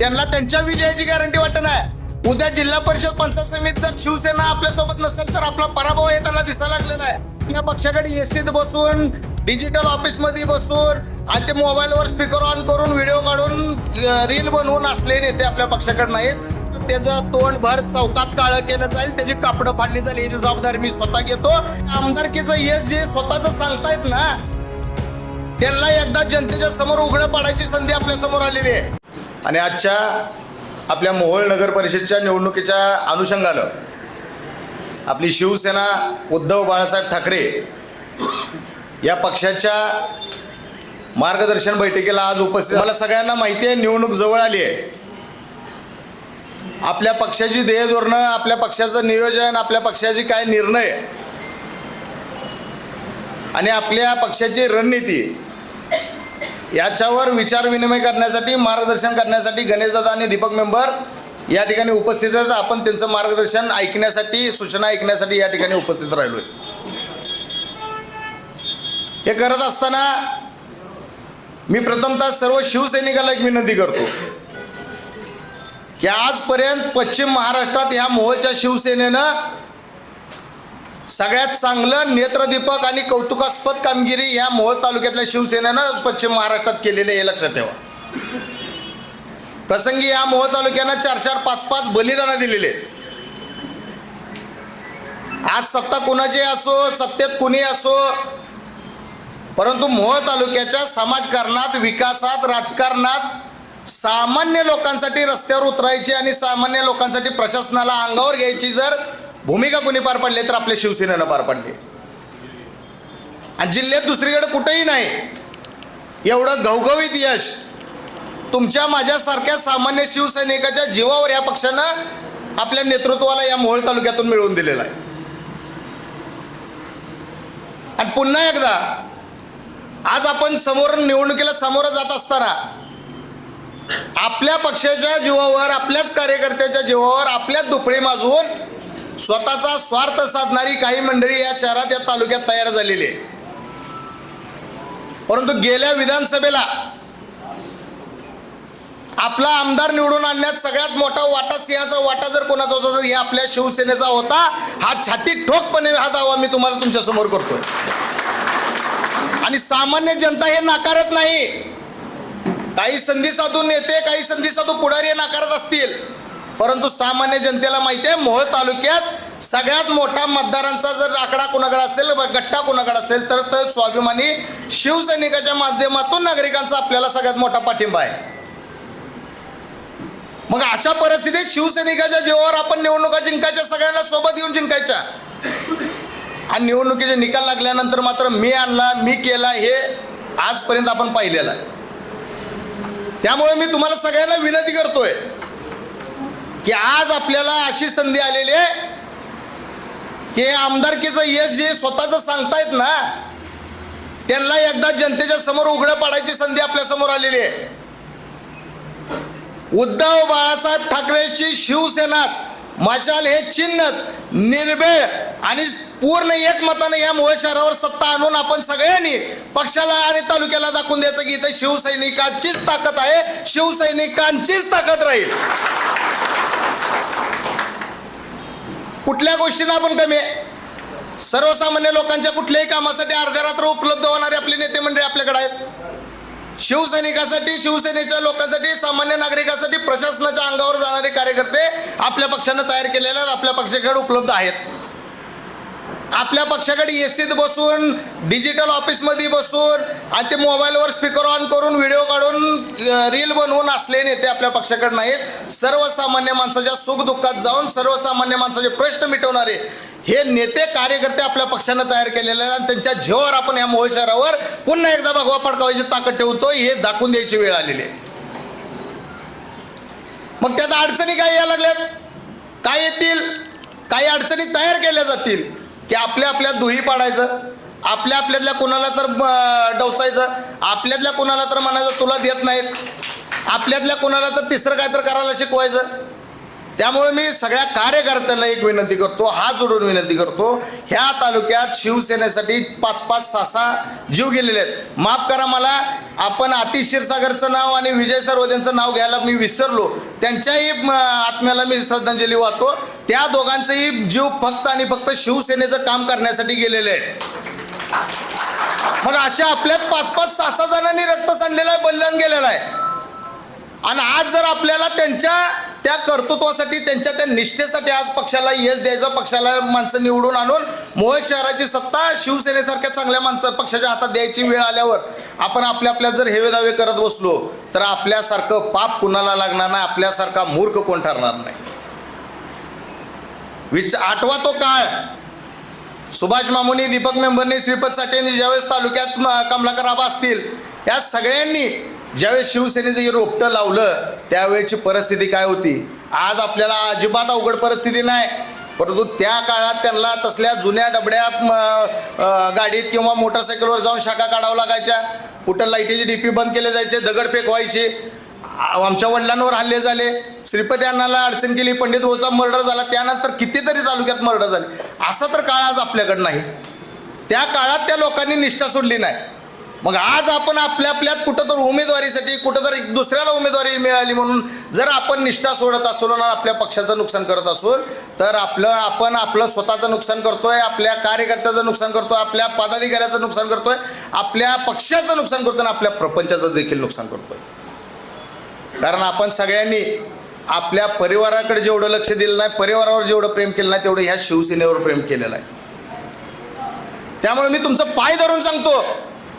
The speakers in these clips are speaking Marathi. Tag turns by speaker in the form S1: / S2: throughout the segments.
S1: त्यांना त्यांच्या विजयाची गॅरंटी वाटत नाही. उद्या जिल्हा परिषद पंचायत समिती जर शिवसेना आपल्यासोबत नसेल तर आपला पराभव हे त्यांना दिसायला लागलेला आहे आपल्या पक्षाकडे एसीत बसून डिजिटल ऑफिसमध्ये बसून आणि ते मोबाईलवर स्पीकर ऑन करून व्हिडिओ काढून रील बनवून असले नेते आपल्या पक्षाकडे नाहीत त्याचं तोंड भर चौकात काळं केलं जाईल त्याची कापडं फाडली जाईल याची जबाबदारी मी स्वतः घेतो. आमदारकीचं हे जे स्वतःच सांगतायत ना त्यांना एकदा जनतेच्या समोर उघडं पाडायची संधी आपल्यासमोर आलेली आहे. आणि आजच्या आपल्या मोहोळ नगर परिषदच्या निवडणुकीच्या अनुषंगानं आपली शिवसेना उद्धव बाळासाहेब ठाकरे या पक्षाच्या मार्गदर्शन बैठकीला आज उपस्थित मला सगळ्यांना माहिती आहे निवडणूक जवळ आली आहे. आपल्या पक्षाची ध्येय धोरणं आपल्या पक्षाचं नियोजन आपल्या पक्षाची काय निर्णय आणि आपल्या पक्षाची रणनीती याच्यावर विचार विनिमय करण्यासाठी मार्गदर्शन करण्यासाठी गणेशदादा आणि दीपक मेंबर या ठिकाणी उपस्थित आहेत. आपण त्यांचं मार्गदर्शन ऐकण्यासाठी सूचना ऐकण्यासाठी या ठिकाणी उपस्थित राहिलो हे करत असताना मी प्रथमतः सर्व शिवसैनिकाला एक विनंती करतो की आजपर्यंत पश्चिम महाराष्ट्रात ह्या मोहच्या शिवसेनेनं सगळ्यात चांगलं नेत्रदीपक आणि कौतुकास्पद कामगिरी या मोहोळ तालुक्यातल्या शिवसेनेनं पश्चिम महाराष्ट्रात केलेली आहे हे लक्षात ठेवा प्रसंगी या मोहोळ तालुक्यानं चार चार पाच पाच बलिदानं दिलेले आहेत. आज सत्ता कुणाची असो सत्तेत कुणी असो परंतु मोहोळ तालुक्याच्या समाजकारणात विकासात राजकारणात सामान्य लोकांसाठी रस्त्यावर उतरायची आणि सामान्य लोकांसाठी प्रशासनाला अंगावर घ्यायची जर भूमिका कोणी पार पाडली तर आपल्या शिवसेनेनं पार पाडली. आणि जिल्ह्यात दुसरीकडे कुठेही नाही. एवढं घवघवीत यश तुमच्या माझ्यासारख्या सामान्य शिवसैनिकाच्या जीवावर या पक्षानं आपल्या नेतृत्वाला या मोहोळ तालुक्यातून मिळवून दिलेला आहे. आणि पुन्हा एकदा आज आपण समोर निवडणुकीला सामोरं जात असताना आपल्या पक्षाच्या जीवावर आपल्याच कार्यकर्त्याच्या जीवावर आपल्याच दुफळी माजवून स्वतःचा स्वार्थ साधणारी काही मंडळी या शहरात या तालुक्यात तयार झालेली आहे. परंतु गेल्या विधानसभेला आपला आमदार निवडून आणण्यात सगळ्यात मोठा वाटा सिंहाचा वाटा जर कोणाचा होता तर हे आपल्या शिवसेनेचा होता. हा छाती ठोकपणे हा दावा मी तुम्हाला तुमच्यासमोर करतोय. आणि सामान्य जनता हे नाकारत नाही. काही संधी साधून नेते काही संधी साधू पुढारी हे नाकारत असतील. परंतु सामान्य जनतेला माहिती आहे मोहोळ तालुक्यात सगळ्यात मोठा मतदारांचा जर आकडा कुणाकडे असेल गट्टा कुणाकडे असेल तर तर स्वाभिमानी शिवसैनिकाच्या माध्यमातून नागरिकांचा आपल्याला सगळ्यात मोठा पाठिंबा आहे. मग अशा परिस्थितीत शिवसैनिकाच्या जीवावर आपण निवडणुका जिंकायच्या सगळ्यांना सोबत येऊन जिंकायच्या. आणि निवडणुकीचे निकाल लागल्यानंतर मात्र मी आणला मी केला हे आजपर्यंत आपण पाहिलेलं आहे. त्यामुळे मी तुम्हाला सगळ्यांना विनंती करतोय की आज आपल्याला अशी संधी आलेली आहे की आमदारकीचं यश जे स्वतःच सांगतायत ना त्यांना एकदा जनतेच्या समोर उघडं पाडायची संधी आपल्यासमोर आलेली आहे. उद्धव बाळासाहेब ठाकरेची शिवसेनाच मशाल हे चिन्हच निर्भेळ आणि पूर्ण एकमतानं या मोह शहरावर सत्ता आणून आपण सगळ्यांनी पक्षाला आणि तालुक्याला दाखवून द्यायचं की इथं शिवसैनिकांचीच ताकद आहे शिवसैनिकांचीच ताकद राहील. कुठल्या गोष्टींना आपण कमी आहे? सर्वसामान्य लोकांच्या कुठल्याही कामासाठी अर्ध्या रात्र उपलब्ध होणारे आपले नेते मंडळी आपल्याकडे आहेत. शिवसैनिकासाठी शिवसेनेच्या लोकांसाठी सामान्य नागरिकांसाठी प्रशासनाच्या अंगावर जाणारे कार्यकर्ते आपल्या पक्षानं तयार केलेल्या आपल्या पक्षाकडे उपलब्ध आहेत. आपल्या पक्षाकडे एसीत बसून डिजिटल ऑफिसमध्ये बसून आणि ते मोबाईलवर स्पीकर ऑन करून व्हिडिओ काढून रील बनवून असले नेते आपल्या पक्षाकडे नाहीत. सर्वसामान्य माणसाच्या सुखदुःखात जाऊन सर्वसामान्य माणसाचे प्रश्न मिटवणारे हे नेते कार्यकर्ते आपल्या पक्षानं तयार केलेले आणि त्यांच्या जीवावर आपण या मोहोळ शहरावर पुन्हा एकदा भगवा फडकावायची ताकद ठेवतो हे दाखवून द्यायची वेळ आलेली आहे. मग त्यात अडचणी काय या लागल्यात? काय येतील? काही अडचणी तयार केल्या जातील की आपल्या आपल्या दुही पाडायचं आपल्या आपल्यातल्या कुणाला तर डवचायचं आपल्यातल्या कुणाला तर म्हणायचं तुला देत नाहीत. आपल्यातल्या कुणाला तर तिसरं काय तर करायला शिकवायचं. त्यामुळे मी सगळ्या कार्यकर्त्यांना एक विनंती करतो हात जोडून विनंती करतो ह्या तालुक्यात शिवसेनेसाठी पाच पाच सहा सहा जीव गेलेले आहेत. माफ करा मला आपण अति क्षीरसागरचं नाव आणि विजय सरवदेंचं नाव घ्यायला मी विसरलो. त्यांच्याही आत्म्याला मी श्रद्धांजली वाहतो. त्या दोघांचंही जीव फक्त आणि फक्त शिवसेनेचं काम करण्यासाठी गेलेले आहेत. मग अशा आपल्यात पाच पाच सहा सहा जणांनी रक्त सांडलेलं आहे बलिदान गेलेलं आहे. आणि आज जर आपल्याला त्यांच्या त्या कर्तृत्वासाठी त्यांच्या त्या निष्ठेसाठी आज पक्षाला यश द्यायचं पक्षाला माणसं निवडून आणून मोहोळ शहराची सत्ता शिवसेनेसारख्या चांगल्या माणसं पक्षाच्या हातात द्यायची वेळ आल्यावर आपण आपल्या आपल्या जर हेवेदावे करत बसलो तर आपल्यासारखं पाप कुणाला लागणार नाही आपल्यासारखा मूर्ख कोण ठरणार नाही? विच आठवा तो काळ. सुभाष मामुनी दीपक मेंबरनी श्रीपत साठेंनी ज्यावेळेस तालुक्यात कमलाकर आबा असतील या सगळ्यांनी ज्यावेळेस शिवसेनेचं हे रोपटं लावलं त्यावेळेची परिस्थिती काय होती? आज आपल्याला अजिबात अवघड परिस्थिती नाही परंतु त्या काळात त्यांना तसल्या जुन्या डबड्या गाडीत किंवा मोटरसायकलवर जाऊन शाखा काढावं लागायच्या. कुठं लाईटीचे डीपी बंद केले जायचे दगडफेक व्हायचे आमच्या वडिलांवर हल्ले झाले. श्रीपती अण्णाला अडचण केली पंडित भाऊचा मर्डर झाला त्यानंतर कितीतरी तालुक्यात मर्डर झाले. असा तर काळ आज आपल्याकडं नाही. त्या काळात त्या लोकांनी निष्ठा सोडली नाही. मग आज आपण आपल्या आपल्यात कुठं तर उमेदवारीसाठी कुठं तर दुसऱ्याला उमेदवारी मिळाली म्हणून जर आपण निष्ठा सोडत असलो ना आपल्या पक्षाचं नुकसान करत असो तर आपलं आपण आपलं स्वतःचं नुकसान करतोय आपल्या कार्यकर्त्याचं नुकसान करतोय आपल्या पदाधिकाऱ्याचं नुकसान करतोय आपल्या पक्षाचं नुकसान करतोय आणि आपल्या प्रपंचाचं देखील नुकसान करतोय. कारण आपण सगळ्यांनी आपल्या परिवाराकडे जेवढं लक्ष दिलं नाही परिवारावर जेवढं प्रेम केलं नाही तेवढं ह्या शिवसेनेवर प्रेम केलेलं आहे. त्यामुळे मी तुमचं पाय धरून सांगतो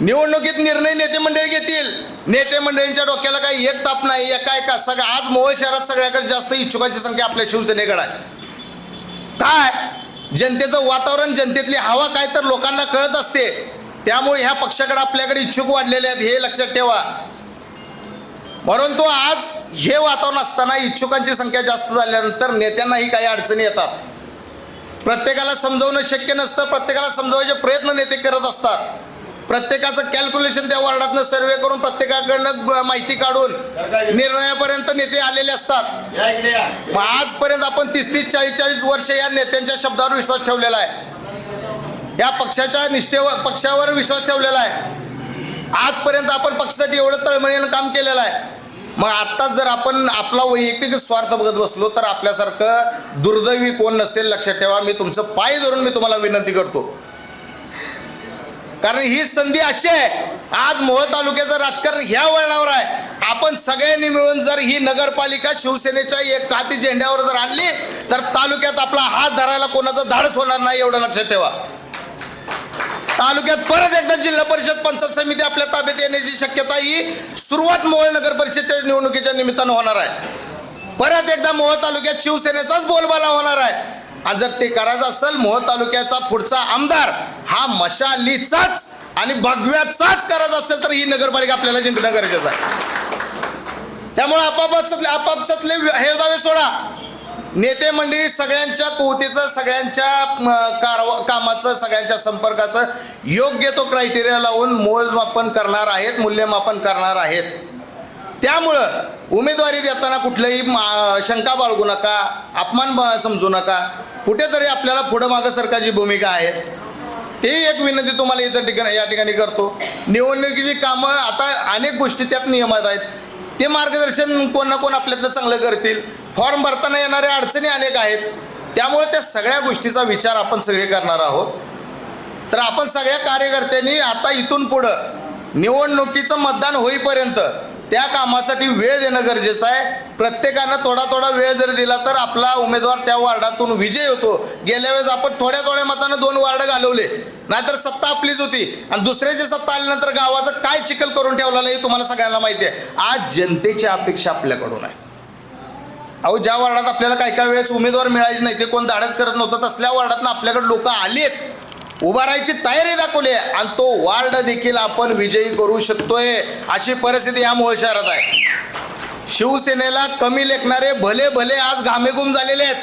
S1: निवडणुकीत निर्णय नेते मंडळी घेतील. नेते मंडळींच्या डोक्याला काही एक ताप नाही एका एका सगळं आज मोहोळ शहरात सगळ्याकडे जास्त इच्छुकांची संख्या आपल्या शिवसेनेकडे आहे. काय? जनतेचं वातावरण जनतेतली हवा काय तर लोकांना कळत असते. त्यामुळे ह्या पक्षाकडे आपल्याकडे इच्छुक वाढलेले आहेत हे लक्षात ठेवा. परंतु आज हे वातावरण असताना इच्छुकांची संख्या जास्त झाल्यानंतर नेत्यांनाही काही अडचणी येतात. प्रत्येकाला समजवणं शक्य नसतं प्रत्येकाला समजवायचे प्रयत्न नेते करत असतात. प्रत्येकाचं कॅल्क्युलेशन त्या वार्डातनं सर्वे करून प्रत्येकाकडनं माहिती काढून निर्णयापर्यंत नेते आलेले असतात. मग आजपर्यंत आपण तीस तीस चाळीस चाळीस वर्ष या नेत्यांच्या शब्दावर विश्वास ठेवलेला आहे. या पक्षाच्या निष्ठेवर पक्षावर विश्वास ठेवलेला आहे. आजपर्यंत आपण पक्षासाठी एवढं तळमळीनं काम केलेलं आहे. मग आत्ताच जर आपण आपला वैयक्तिक स्वार्थ बघत बसलो तर आपल्यासारखं दुर्दैवी कोण नसेल लक्षात ठेवा. मी तुमचं पाय धरून मी तुम्हाला विनंती करतो. कारण ही संधी अशी आहे आज मोहोळ तालुक्याचं राजकारण ह्या वळणावर आहे. आपण सगळ्यांनी मिळून जर ही नगरपालिका शिवसेनेच्या एक काती झेंड्यावर जर आणली तर तालुक्यात आपला हात धरायला कोणाचं धाडच होणार नाही एवढं लक्षात ठेवा. तालुक्यात परत एकदा जिल्हा परिषद पंचायत समिती आपल्या ताब्यात येण्याची शक्यता ही सुरुवात मोहोळ नगर परिषदच्या निवडणुकीच्या निमित्तानं होणार आहे. परत एकदा मोहोळ तालुक्यात शिवसेनेचाच बोलबाला होणार आहे. आणि जर ते करायचं असेल मोहोळ तालुक्याचा पुढचा आमदार हा मशालीचाच आणि भगव्याचाच करायचा असेल तर ही नगरपालिका आपल्याला जिंकणं गरजेचं आहे. त्यामुळे आपापसातले आपापसातले हे दावे सोडा. नेते मंडळी सगळ्यांच्या कुवतीचं सगळ्यांच्या कारवा कामाचं सगळ्यांच्या संपर्काचं योग्य तो क्रायटेरिया लावून मोजमापन करणार आहेत मूल्यमापन करणार आहेत. त्यामुळं उमेदवारी देताना कुठलंही मा- शंका बाळगू नका अपमान ब- समजू नका. कुठेतरी आपल्याला पुढं मागं सरकारची भूमिका आहे. ते एक विनंती तुम्हाला इतर ठिकाणी या ठिकाणी करतो. निवडणुकीची कामं आता अनेक गोष्टी त्यात नियमात आहेत. ते मार्गदर्शन कोण ना कोण आपल्यातलं चांगलं करतील. फॉर्म भरताना येणाऱ्या अडचणी अनेक आहेत. त्यामुळे त्या सगळ्या गोष्टीचा विचार आपण सगळे करणार आहोत. तर आपण सगळ्या कार्यकर्त्यांनी आता इथून पुढं निवडणुकीचं मतदान होईपर्यंत त्या कामासाठी वेळ देणं गरजेचं आहे. प्रत्येकानं थोडा थोडा वेळ जर दिला तर आपला उमेदवार त्या वार्डातून विजय होतो. गेल्या वेळेस आपण थोड्या थोड्या मतानं दोन वार्ड घालवले. नाहीतर सत्ता आपलीच होती. आणि दुसऱ्याची सत्ता आल्यानंतर गावाचं काय चिखल करून ठेवलेलं हे तुम्हाला सगळ्यांना माहिती आहे. आज जनतेची अपेक्षा आपल्याकडून आहे. अहो ज्या वार्डात आपल्याला काही काही वेळेस उमेदवार मिळायचे नाही ते कोण धाडस करत नव्हतं तसल्या वार्डातनं आपल्याकडे लोक आलेत. उभा राहायची तयारी दाखवली आहे. आणि तो वार्ड देखील आपण विजयी करू शकतोय अशी परिस्थिती या मोहोळ शहरात आहे. शिवसेनेला कमी लेखणारे भले भले आज घामेघूम झालेले आहेत.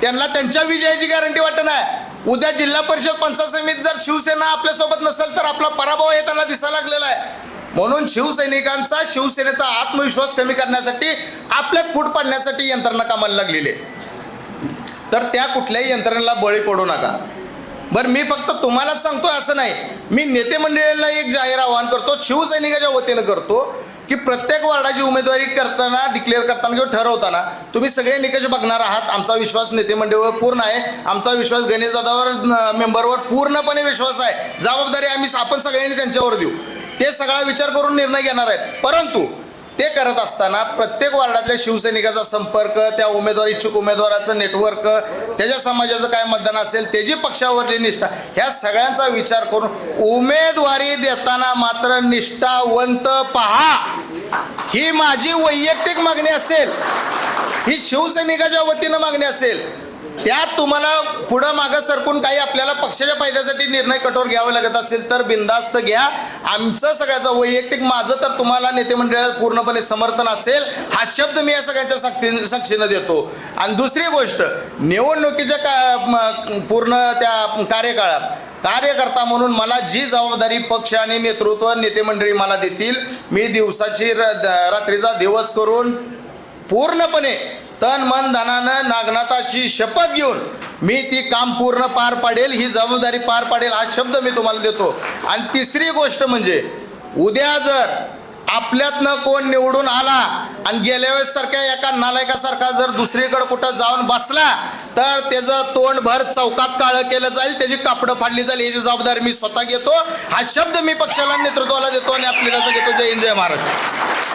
S1: त्यांना त्यांच्या विजयाची गॅरंटी वाटत नाही. उद्या जिल्हा परिषद पंचायत समिती जर शिवसेना आपल्यासोबत नसेल तर आपला पराभव हे त्यांना दिसायला लागलेला आहे. म्हणून शिवसैनिकांचा शिवसेनेचा आत्मविश्वास कमी करण्यासाठी आपल्यात फूट पाडण्यासाठी यंत्रणा कामाला लागलेली आहे. तर त्या कुठल्याही यंत्रणेला बळी पडू नका. बरं मी फक्त तुम्हालाच सांगतो असं नाही. मी नेते मंडळीला एक जाहीर आवाहन करतो शिवसैनिकाच्या वतीनं करतो की प्रत्येक वार्डाची उमेदवारी करताना डिक्लेअर करताना किंवा ठरवताना तुम्ही सगळे निकष बघणार आहात. आमचा विश्वास नेते मंडळीवर पूर्ण आहे. आमचा विश्वास गणेशदादावर न- मेंबरवर पूर्णपणे विश्वास आहे. जबाबदारी आम्ही आपण सगळ्यांनी त्यांच्यावर देऊ. ते सगळा विचार करून निर्णय घेणार आहेत. परंतु ते करत असताना प्रत्येक वार्डातल्या शिवसैनिकाचा संपर्क त्या उमेदवार इच्छुक उमेदवाराचं नेटवर्क त्याच्या समाजाचं काय मतदान असेल त्याची पक्षावरली निष्ठा ह्या सगळ्यांचा विचार करून उमेदवारी देताना मात्र निष्ठावंत पहा. ही माझी वैयक्तिक मागणी असेल. ही शिवसैनिकाच्या वतीनं मागणी असेल. त्यात तुम्हाला पुढं मागं सरकून काही आपल्याला पक्षाच्या फायद्यासाठी निर्णय कठोर घ्यावे लागत असेल तर बिंदास्त घ्या. आमचं सगळ्याचं वैयक्तिक माझं तर तुम्हाला नेते मंडळात पूर्णपणे समर्थन असेल हा शब्द मी या सगळ्यांच्या सक्ती साक्षीनं देतो. आणि दुसरी गोष्ट निवडणुकीच्या का पूर्ण त्या कार्यकाळात कार्यकर्ता म्हणून मला जी जबाबदारी पक्ष आणि नेतृत्व नेते मंडळी मला देतील मी दिवसाची र- द- रात्रीचा दिवस करून पूर्णपणे तन मन धनानं नागनाथाची शपथ घेऊन मी ती काम पूर्ण पार पाडेल ही जबाबदारी पार पाडेल हा शब्द मी तुम्हाला देतो. आणि तिसरी गोष्ट म्हणजे उद्या जर आपल्यातनं कोण निवडून आला आणि गेल्या वेळेस सारख्या एका नालायकासारखा जर दुसरीकडे कुठं जाऊन बसला तर त्याचं तोंड भर चौकात काळं केलं जाईल त्याची कापडं फाडली जाईल याची जबाबदारी मी स्वतः घेतो. हा शब्द मी पक्षाला नेतृत्वाला देतो आणि आपल्याला घेतो. जय हिंद जय महाराष्ट्र.